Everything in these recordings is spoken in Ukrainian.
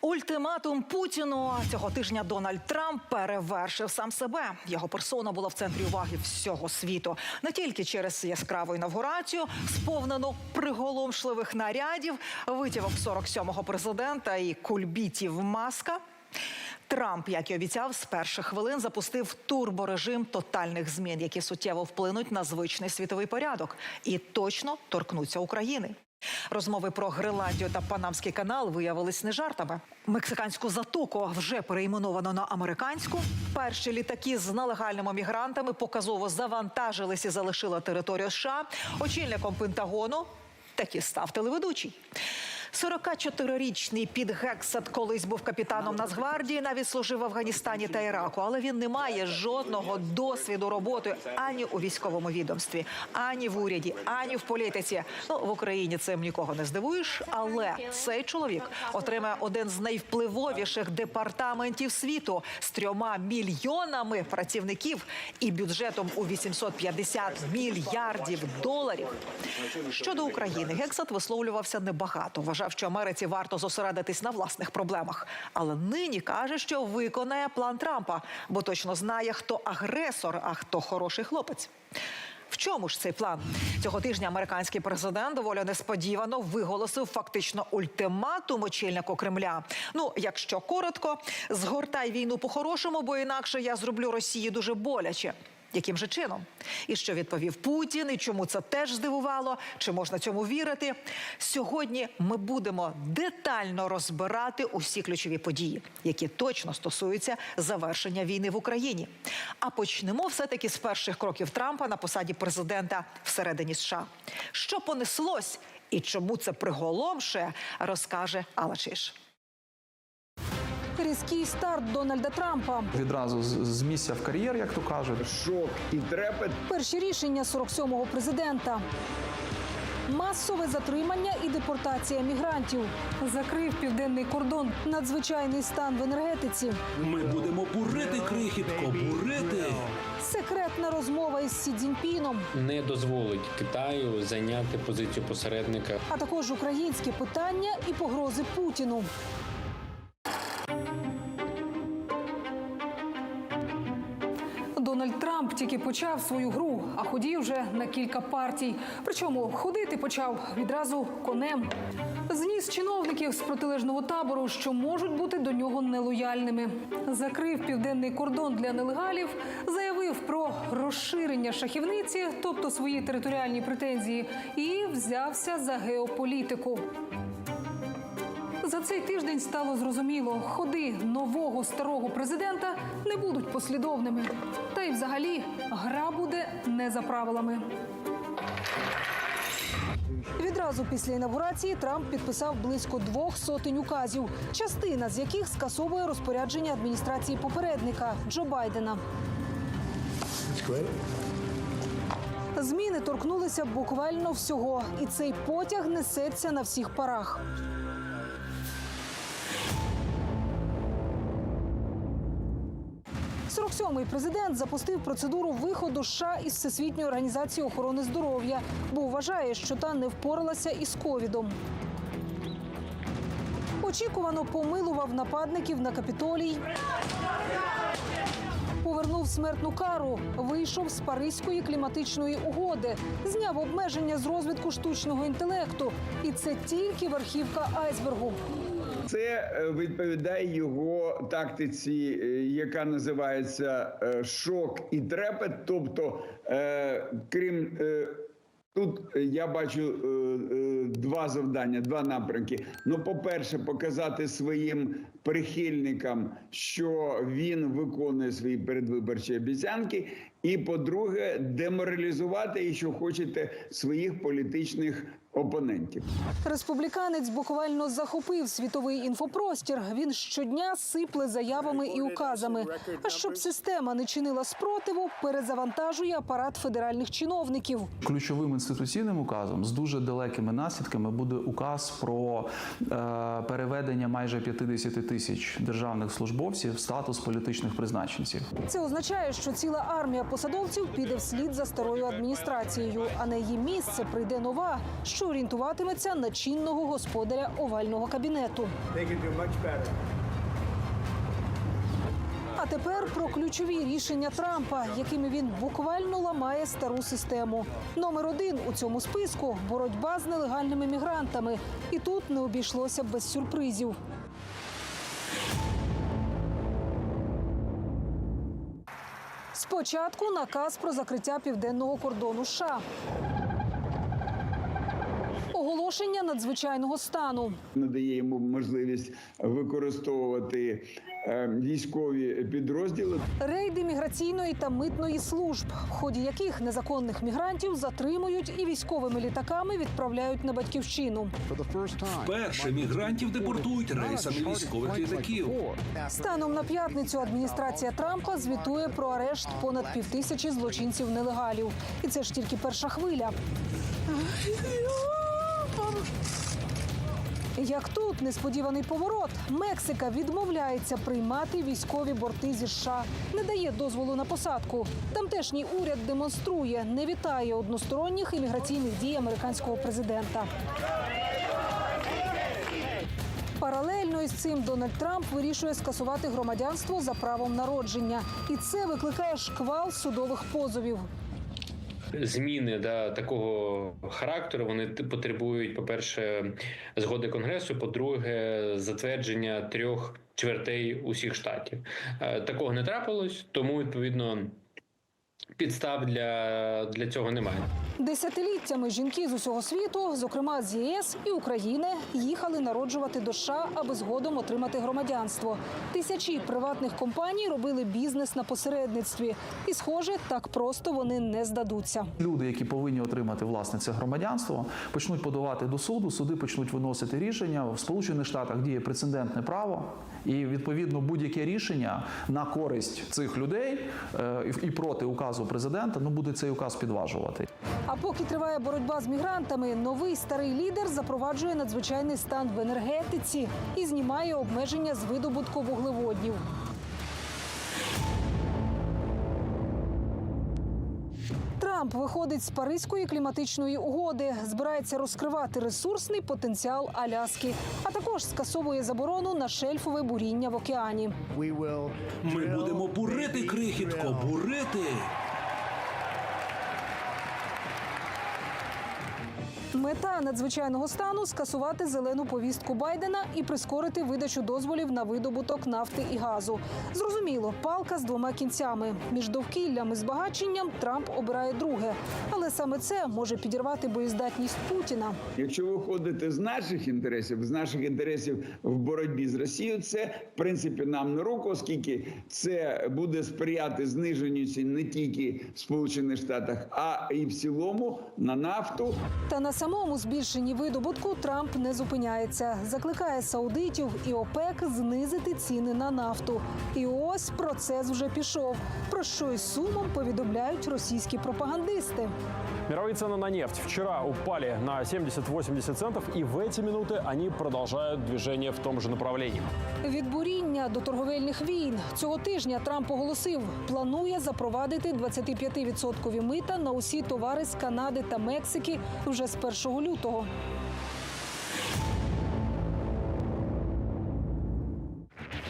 Ультиматум Путіну цього тижня Дональд Трамп перевершив сам себе. Його персона була в центрі уваги всього світу не тільки через яскраву інавгурацію, сповнену приголомшливих нарядів, витівок 47-го президента і кульбітів маска. Трамп, як і обіцяв, з перших хвилин запустив турборежим тотальних змін, які суттєво вплинуть на звичний світовий порядок і точно торкнуться України. Розмови про Гриландію та Панамський канал виявились не жартами. Мексиканську затоку вже перейменовано на американську. Перші літаки з нелегальними мігрантами показово завантажились і залишили територію США. Очільником Пентагону таки став телеведучий. 44-річний Піт Гексет колись був капітаном Нацгвардії, навіть служив в Афганістані та Іраку, але він не має жодного досвіду роботи ані у військовому відомстві, ані в уряді, ані в політиці. Ну в Україні цим нікого не здивуєш. Але цей чоловік отримає один з найвпливовіших департаментів світу з трьома мільйонами працівників і бюджетом у 850 мільярдів доларів. Щодо України, Гексет висловлювався небагато. Вважав, що Америці варто зосередитись на власних проблемах. Але нині каже, що виконає план Трампа, бо точно знає, хто агресор, а хто хороший хлопець. В чому ж цей план? Цього тижня американський президент доволі несподівано виголосив фактично ультиматум очільнику Кремля. Ну, якщо коротко, згортай війну по-хорошому, бо інакше я зроблю Росії дуже боляче. Яким же чином? І що відповів Путін? І чому це теж здивувало? Чи можна цьому вірити? Сьогодні ми будемо детально розбирати усі ключові події, які точно стосуються завершення війни в Україні. А почнемо все-таки з перших кроків Трампа на посаді президента всередині США. Що понеслось і чому це приголомшує, розкаже Алла Чиш. Різкий старт Дональда Трампа. відразу з, місця в кар'єр, як то кажуть. шок і трепет. Перші рішення 47-го президента. Масове затримання і депортація мігрантів. Закрив південний кордон. Надзвичайний стан в енергетиці. Ми будемо бурити крихітко, бурити. Секретна розмова із Сі Цзіньпіном, не дозволить Китаю зайняти позицію посередника. а також українське питання і погрози Путіну. Тільки почав свою гру, а ходів вже на кілька партій. Причому ходити почав відразу конем. Зніс чиновників з протилежного табору, що можуть бути до нього нелояльними. Закрив південний кордон для нелегалів, заявив про розширення шахівниці, тобто свої територіальні претензії, і взявся за геополітику. За цей тиждень стало зрозуміло, ходи нового старого президента не будуть послідовними. Та й взагалі гра буде не за правилами. Відразу після інавгурації Трамп підписав близько двох сотень указів, частина з яких скасовує розпорядження адміністрації попередника Джо Байдена. Зміни торкнулися буквально всього, і цей потяг несеться на всіх парах. 47-й президент запустив процедуру виходу США із Всесвітньої організації охорони здоров'я, бо вважає, що та не впоралася із ковідом. Очікувано помилував нападників на капітолій. Повернув смертну кару, вийшов з Паризької кліматичної угоди, зняв обмеження з розвитку штучного інтелекту. І це тільки верхівка айсбергу. Це е, відповідає його тактиці, е, яка називається е, шок і трепет. Тобто, крім тут я бачу два завдання, два напрямки. Ну, по-перше, показати своїм прихильникам, що він виконує свої передвиборчі обіцянки. І по-друге, деморалізувати, якщо хочете, своїх політичних опонентів. Республіканець буквально захопив світовий інфопростір. Він щодня сипле заявами і указами. А щоб система не чинила спротиву, перезавантажує апарат федеральних чиновників. Ключовим інституційним указом з дуже далекими наслідками буде указ про е, переведення майже 50 тисяч державних службовців в статус політичних призначенців. Це означає, що ціла армія посадовців піде вслід за старою адміністрацією, а на її місце прийде нова, що орієнтуватиметься на чинного господаря овального кабінету. А тепер про ключові рішення Трампа, якими він буквально ламає стару систему. Номер один у цьому списку боротьба з нелегальними мігрантами. І тут не обійшлося без сюрпризів. Спочатку наказ про закриття південного кордону США. Оголошення надзвичайного стану. надає йому можливість використовувати е, військові підрозділи. Рейди міграційної та митної служб, в ході яких незаконних мігрантів затримують і військовими літаками відправляють на батьківщину. Перше мігрантів депортують рейсами військових літаків. Станом на п'ятницю адміністрація Трампа звітує про арешт понад півтисячі злочинців нелегалів. І це ж тільки перша хвиля. Як тут несподіваний поворот, Мексика відмовляється приймати військові борти зі США, не дає дозволу на посадку. Тамтешній уряд демонструє, не вітає односторонніх імміграційних дій американського президента. Паралельно із цим Дональд Трамп вирішує скасувати громадянство за правом народження, і це викликає шквал судових позовів. Зміни да, такого характеру вони т- потребують, по-перше, згоди конгресу, по-друге, затвердження трьох чвертей усіх штатів. Е, Такого не трапилось, тому відповідно підстав для, для цього немає. Десятиліттями жінки з усього світу, зокрема з ЄС і України, їхали народжувати до США, аби згодом отримати громадянство. Тисячі приватних компаній робили бізнес на посередництві, і, схоже, так просто вони не здадуться. Люди, які повинні отримати власне це громадянство, почнуть подавати до суду. Суди почнуть виносити рішення. В Сполучених Штатах діє прецедентне право, і відповідно будь-яке рішення на користь цих людей е, і проти указу президента, ну буде цей указ підважувати. А поки триває боротьба з мігрантами, новий старий лідер запроваджує надзвичайний стан в енергетиці і знімає обмеження з видобутку вуглеводнів. Трамп виходить з Паризької кліматичної угоди, збирається розкривати ресурсний потенціал Аляски, а також скасовує заборону на шельфове буріння в океані. Ми будемо бурити крихітко, бурити. Мета надзвичайного стану скасувати зелену повістку Байдена і прискорити видачу дозволів на видобуток нафти і газу. Зрозуміло, палка з двома кінцями. Між довкіллям і збагаченням Трамп обирає друге, але саме це може підірвати боєздатність Путіна. Якщо виходити з наших інтересів, з наших інтересів в боротьбі з Росією, це в принципі нам на руку, оскільки це буде сприяти зниженню цін не тільки в Сполучених Штатах, а і в цілому на нафту. Та на самому збільшенні видобутку Трамп не зупиняється. Закликає саудитів і ОПЕК знизити ціни на нафту. І ось процес вже пішов. Про що із сумом повідомляють російські пропагандисти. Мировые цены на нефть вчера упали на 70-80 центов, и в эти минуты они продолжают движение в том же направлении. Від буріння до торговельних війн цього тижня Трамп оголосив, планує запровадити 25% мита на усі товари з Канади та Мексики вже з 1 лютого.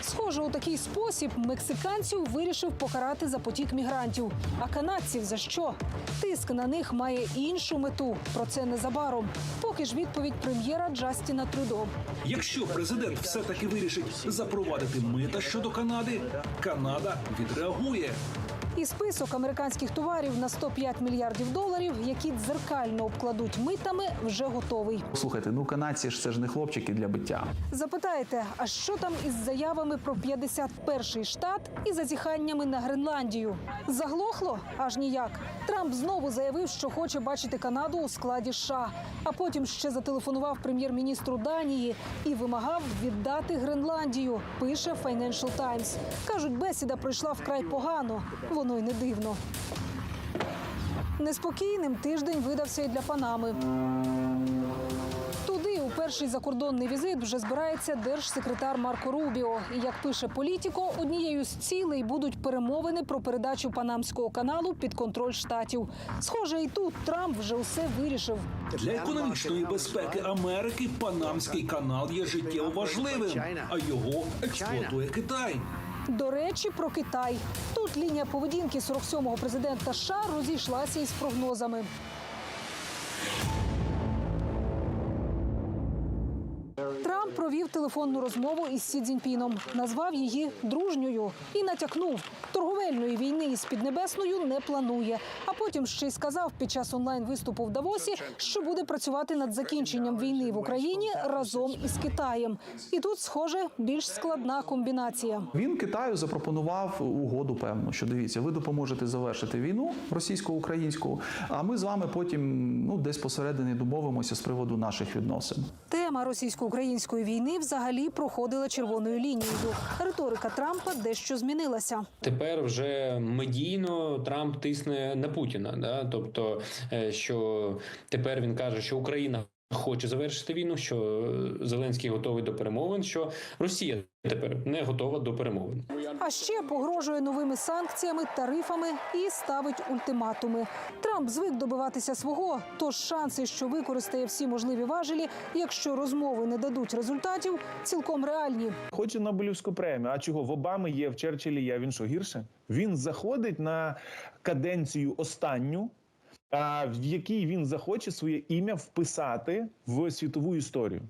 Схоже, у такий спосіб мексиканців вирішив покарати за потік мігрантів. А канадців за що? Тиск на них має іншу мету. Про це незабаром. Поки ж відповідь прем'єра Джастіна Трюдо. Якщо президент все-таки вирішить запровадити мита щодо Канади, Канада відреагує. І список американських товарів на 105 мільярдів доларів, які дзеркально обкладуть митами, вже готовий. Слухайте, ну канадці ж це ж не хлопчики для биття. Запитаєте, а що там із заявами про 51-й штат і зазіханнями на Гренландію? Заглохло? Аж ніяк. Трамп знову заявив, що хоче бачити Канаду у складі США. А потім ще зателефонував прем'єр-міністру Данії і вимагав віддати Гренландію. Пише Financial Times. Кажуть, бесіда пройшла вкрай погано. Воно й не дивно. Неспокійним тиждень видався і для Панами. Туди у перший закордонний візит вже збирається держсекретар Марко Рубіо. І як пише політико, однією з цілей будуть перемовини про передачу Панамського каналу під контроль штатів. Схоже, і тут Трамп вже усе вирішив. Для економічної безпеки Америки Панамський канал є життєво важливим, а його експлуатує Китай. До речі, про Китай. Тут лінія поведінки 47-го президента США розійшлася із прогнозами. Провів телефонну розмову із Сі Цзіньпіном, назвав її дружньою і натякнув, торговельної війни із Піднебесною не планує. А потім ще й сказав під час онлайн виступу в Давосі, що буде працювати над закінченням війни в Україні разом із Китаєм. І тут, схоже, більш складна комбінація. Він Китаю запропонував угоду певну, що дивіться, ви допоможете завершити війну російсько-українську, а ми з вами потім ну десь посередині домовимося з приводу наших відносин. Тема російсько-української війни взагалі проходила червоною лінією. Риторика Трампа дещо змінилася. Тепер вже медійно Трамп тисне на Путіна. Да? Тобто, е, що тепер він каже, що Україна хоче завершити війну, що Зеленський готовий до перемовин, що Росія тепер не готова до перемовин. А ще погрожує новими санкціями, тарифами і ставить ультиматуми. Трамп звик добиватися свого, тож шанси, що використає всі можливі важелі, якщо розмови не дадуть результатів, цілком реальні. Хоче Нобелівську премію. А чого в Обами є, в Черчиллі є, він що гірше? Він заходить на каденцію останню, в якій він захоче своє ім'я вписати в світову історію.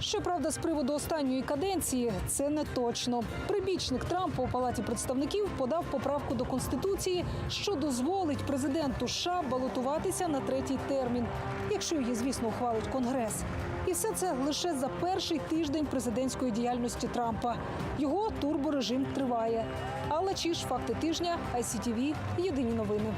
Щоправда, з приводу останньої каденції це не точно. Прибічник Трампа у палаті представників подав поправку до конституції, що дозволить президенту США балотуватися на третій термін, якщо її, звісно, ухвалить конгрес. І все це лише за перший тиждень президентської діяльності Трампа. Його турборежим триває. Алла Чіш, факти тижня, ICTV, єдині новини.